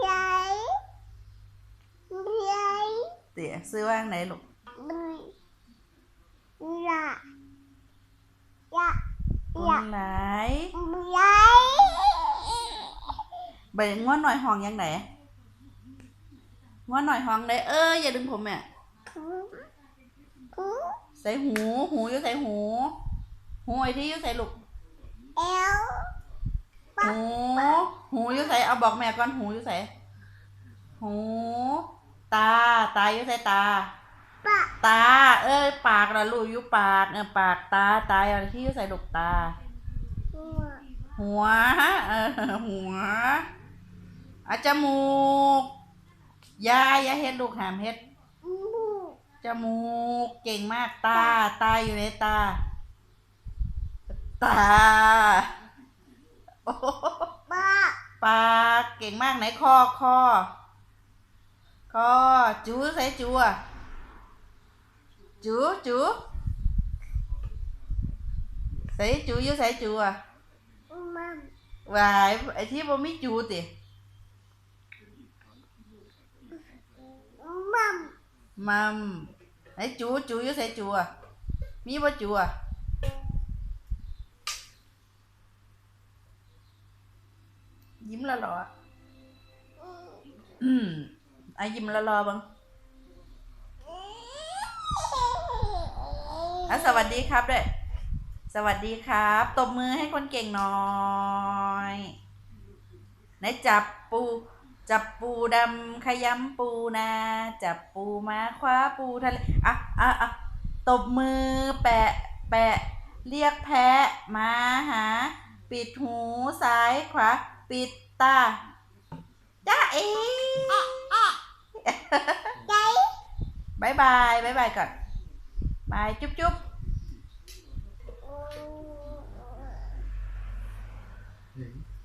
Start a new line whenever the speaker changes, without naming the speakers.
ใหญ่ใหญ่
เตี๋ยซื้อว่างไหนลูก
ใหญ่ใหญ่
คุ
ใหญ่
ณหลาย
ใหญ่
ใบง้วนหน่อยห้องยังไหนง้วนหน่อยห้องได้เอออย่าดึงผมแม่ใส่หู หูอยู่ใส่หู หูไอ้ที่อยู่ใส่ลูก
เอว
หูหูอยู่ใส่เอาบอกแม่ก่อนหูอยู่ใส่หู ตา ตาอยู่ใส่ตา
ปะ
ตา เอ้ยปากละลูกอยู่ปากเออปากตาตาอะไรที่อยู่ใส่ลูกตา
หัว
หัวเออหัวอาจมูกอยาอย่าเฮ็ดลูกหามเฮ็ด
มูก
จมูกเก่งมากตา ตาอยู่ในตา ตาโอ้โห
ปะ
ปากเก่งมากไหนคอคอคอจูใส่จูอะจูจูใส่จูอยู่ใส่จูอะ
มัม
วายไอ้ที่บ่มีจูติ
มัม
มัมไอ้จูจูอยู่ใส่จูอะมีบ่จูอะ ยิ้มละหรออืมไอ้ยิ้มละรอบังอะสวัสดีครับด้วย สวัสดีครับ ตบมือให้คนเก่งหน่อยไหนจับปู จับปูดำขยำปูนา จับปูมาคว้าปูทะเล อะอะอะตบมือแปะ แปะ เรียกแพะมาหา ปิดหูซ้ายขวา ปิดตาจ้าเอ๋บายบายบายบายก่อนบายจุ๊บจุ๊บ嗯。